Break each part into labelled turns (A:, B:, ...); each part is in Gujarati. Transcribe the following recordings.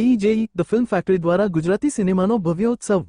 A: એઈજેઈ ધ ફિલ્મ ફેક્ટરી દ્વારા ગુજરાતી સિનેમાનો ભવ્ય ઉત્સવ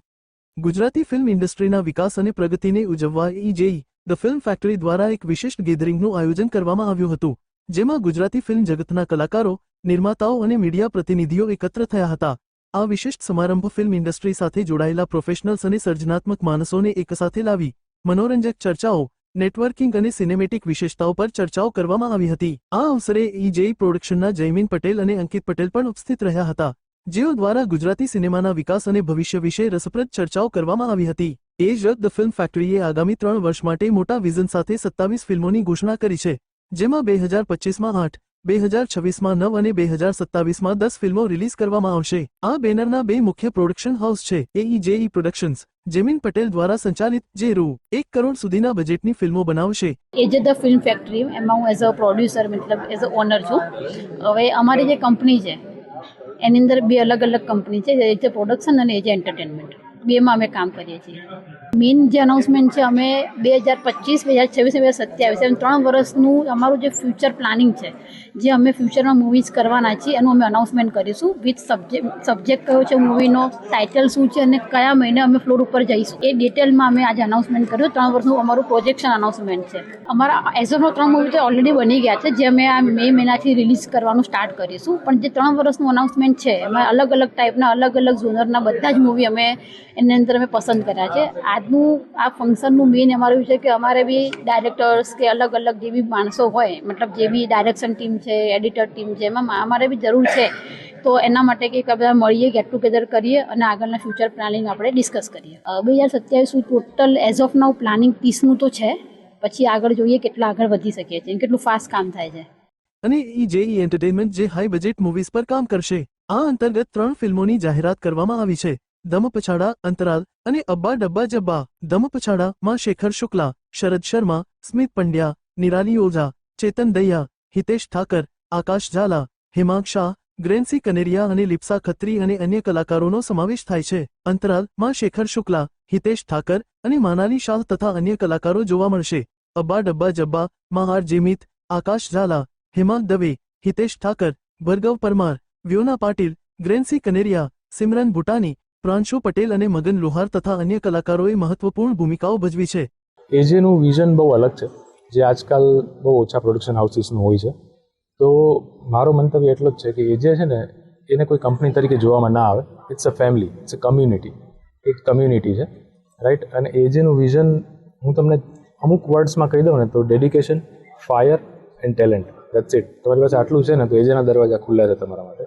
A: ગુજરાતી ફિલ્મ ઇન્ડસ્ટ્રીના વિકાસ અને પ્રગતિને ઉજવવા એઈજેઈ ધ ફિલ્મ ફેક્ટરી દ્વારા એક વિશિષ્ટ ગેધરિંગનું આયોજન કરવામાં આવ્યું હતું, જેમાં ગુજરાતી ફિલ્મ જગતના કલાકારો, નિર્માતાઓ અને મીડિયા પ્રતિનિધિઓ એકત્ર થયા હતા. આ વિશિષ્ટ સમારંભ ફિલ્મ ઇન્ડસ્ટ્રી સાથે જોડાયેલા પ્રોફેશનલ્સ અને સર્જનાત્મક માણસોને એકસાથે લાવી, મનોરંજક ચર્ચાઓ નેટવર્કિંગ અને સિનેમેટિક વિશેષતાઓ પર ચર્ચાઓ કરવામાં આવી હતી. આ અવસરે ઈજેઈ પ્રોડક્શનના જયમીન પટેલ અને અંકિત પટેલ પણ ઉપસ્થિત રહ્યા હતા. જેઓ દ્વારા ગુજરાતી સિનેમાના વિકાસ અને ભવિષ્ય વિશે રસપ્રદ ચર્ચાઓ કરવામાં આવી હતી. એ જ ધ ફિલ્મ ફેક્ટરીએ આગામી ત્રણ વર્ષ માટે મોટા વિઝન સાથે સત્તાવીસ ફિલ્મોની ઘોષણા કરી છે, જેમાં બે હજાર પચીસમાં આઠ, બે હજાર છવ્વીસમાં નવ અને બે હજાર સત્તાવીસમાં દસ ફિલ્મો રિલીઝ કરવામાં આવશે. આ બેનરના બે મુખ્ય પ્રોડક્શન હાઉસ છે એઈજેઈ પ્રોડક્શન્સ જેમિન પટેલ દ્વારા સંચાલિત જે રૂ, એક કરોડ સુધીના બજેટની ફિલ્મો બનાવશે.
B: એ જે ધ ફિલ્મ ફેક્ટરી, એમાં હું એઝ અ પ્રોડ્યુસર મતલબ એઝ અ ઓનર છું. હવે અમારી જે કંપની છે એની અંદર બે અલગ અલગ કંપની છે એ છે પ્રોડક્શન અને એ છે એન્ટરટેનમેન્ટ બેમાં અમે કામ કરીએ છીએ. મેઇન જે અનાઉન્સમેન્ટ છે, અમે બે હજાર પચીસ, બે હજાર છવ્વીસ બે હજાર સત્યાવીસ, એમ ત્રણ વર્ષનું અમારું જે ફ્યુચર પ્લાનિંગ છે, જે અમે ફ્યુચરમાં મૂવીઝ કરવાના છીએ, એનું અમે અનાઉન્સમેન્ટ કરીશું. વિથ સબ્જેક્ટ સબ્જેક્ટ કયો છે મૂવીનો ટાઇટલ શું છે અને કયા મહિને અમે ફ્લોર ઉપર જઈશું. એ ડિટેલમાં અમે આજે અનાઉન્સમેન્ટ કર્યું. ત્રણ વર્ષનું અમારું પ્રોજેક્શન અનાઉન્સમેન્ટ છે. અમારા એઝ ઓફ ત્રણ મૂવી તો ઓલરેડી બની ગયા છે, જે અમે આ મે મહિનાથી રિલીઝ કરવાનું સ્ટાર્ટ કરીશું. પણ જે ત્રણ વર્ષનું અનાઉન્સમેન્ટ છે, એમાં અલગ અલગ ટાઈપના અલગ અલગ ઝોનરના બધા જ મૂવી અમે એની અંદર અમે પસંદ કર્યા છે. આજનું આ ફંક્શનનું મેઇન અમારું છે કે અમારે બી ડાયરેક્ટર્સ કે અલગ અલગ જે બી માણસો હોય, મતલબ જે બી ડાયરેક્શન ટીમ છે એડિટર ટીમ છે, એમાં અમારે બી જરૂર છે. તો એના માટે કંઈક બધા મળીએ ગેટ ટુગેધર કરીએ અને આગળના ફ્યુચર પ્લાનિંગ આપણે ડિસ્કસ કરીએ. બે હજાર સત્યાવીસ total as of now planning ત્રીસનું તો છે. પછી આગળ જોઈએ કેટલા આગળ વધી શકીએ છીએ કેટલું ફાસ્ટ કામ થાય છે.
A: અને ઈજેઈ એન્ટરટેનમેન્ટ જે હાઈ બજેટ મૂવીઝ પર કામ કરશે, આ અંતર્ગત ત્રણ ફિલ્મોની જાહેરાત કરવામાં આવી છે. દમ પછાડા અંતરાલ અને અબ્બા ડબ્બા જબ્બા. દમ પછાડા માં શેખર શુક્લા, શરદ શર્મા, સ્મિત પંડ્યા, નિરાલી ઓઝા, ચેતન દૈયા, હિતેશ ઠાકર, આકાશ ઝાલા, હેમાંગ શાહ, ગ્રેન્સી કનેરિયા અને લિપ્સા ખત્રી અને અન્ય કલાકારોનો સમાવેશ થાય છે. અંતરાલ, માં શેખર શુક્લા, હિતેશ ઠાકર અને માનાલી શાહ તથા અન્ય કલાકારો જોવા મળશે. અબ્બા ડબ્બા જબ્બા, મહાર જીમિત, આકાશ ઝાલા, હેમાંગ દવે, હિતેશ ઠાકર, ભરગવ પરમાર, વ્યોના પાટીલ, ગ્રેન્સી કનેરિયા, સિમરન ભૂટાની પ્રાંશુ પટેલ અને મગન લોહાર તથા અન્ય કલાકારોએ મહત્વપૂર્ણ ભૂમિકાઓ ભજવી છે.
C: એજેનું વિઝન બહુ અલગ છે. જે આજકાલ બહુ ઓછા પ્રોડક્શન હાઉસીસનું હોય છે. તો મારો મંતવ્ય એટલો જ છે કે એજે છે ને, એને કોઈ કંપની તરીકે જોવામાં ના આવે. It's a family it's a community એક કમ્યુનિટી છે. રાઈટ અને એજેનું વિઝન હું તમને અમુક વર્ડ્સમાં કહી દઉં ને, તો dedication fire and talent that's it તમારી પાસે આટલું છે ને, તો એજેના દરવાજા ખુલ્લા છે તમારા માટે.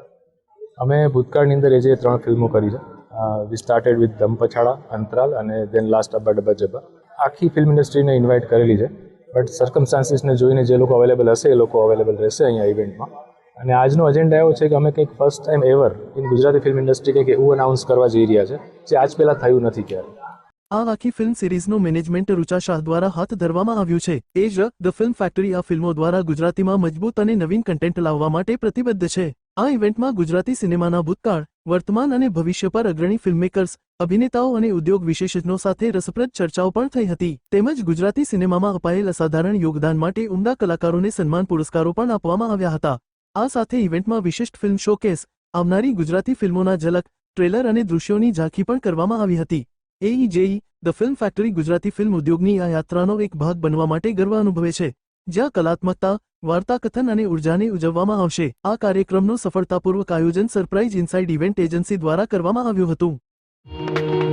C: અમે ભૂતકાળની અંદર એજે ત્રણ ફિલ્મો કરી છે. વી સ્ટાર્ટેડ વિથ દંપછાળા અંતરાલ અને દેન લાસ્ટ અબ્બા ડબ્બા જબ્બા આખી ફિલ્મ ઇન્ડસ્ટ્રીને ઇન્વાઇટ કરેલી છે બટ સર્કમસ્ટાન્સીસને જોઈને જે લોકો અવેલેબલ હશે એ લોકો અવેલેબલ રહેશે અહીંયા ઇવેન્ટમાં અને આજનો એજન્ડા એવો છે કે અમે કંઈક first time ever in Gujarati film industry કંઈક એવું અનાઉન્સ કરવા જઈ રહ્યા છે, જે આજ પહેલાં થયું નથી ક્યારે.
A: આ આખી ફિલ્મ સિરીઝનું મેનેજમેન્ટ રૂચા શાહ દ્વારા હાથ ધરવામાં આવ્યું છે. એ જ ધ ફિલ્મ ફેક્ટરી આ ફિલ્મો દ્વારા ગુજરાતીમાં મજબૂત અને નવીન કન્ટેન્ટ લાવવા માટે પ્રતિબદ્ધ છે. આ ઇવેન્ટમાં ગુજરાતી સિનેમાના ભૂતકાળ વર્તમાન અને ભવિષ્ય પર અગ્રણી ફિલ્મમેકર્સ અભિનેતાઓ અને ઉદ્યોગ વિશેષજ્ઞો સાથે રસપ્રદ ચર્ચાઓ પણ થઈ હતી. તેમજ ગુજરાતી સિનેમામાં અપાયેલ અસાધારણ યોગદાન માટે ઉમદા કલાકારોને સન્માન પુરસ્કારો પણ આપવામાં આવ્યા હતા. આ સાથે ઇવેન્ટમાં વિશિષ્ટ ફિલ્મ શોકેસ આવનારી ગુજરાતી ફિલ્મોના ઝલક, ટ્રેલર અને દૃશ્યોની ઝાંખી પણ કરવામાં આવી હતી. એઈજેઈ the film factory Gujarati film ઉદ્યોગની આ યાત્રાનો એક ભાગ બનવા માટે ગર્વ અનુભવે છે. જ્યાં કલાત્મકતા વાર્તાકથન અને ઉર્જાને ઉજવવામાં આવશે. આ કાર્યક્રમનું સફળતાપૂર્વક આયોજન સરપ્રાઇઝ ઇનસાઇડ ઇવેન્ટ એજન્સી દ્વારા કરવામાં આવ્યું હતું.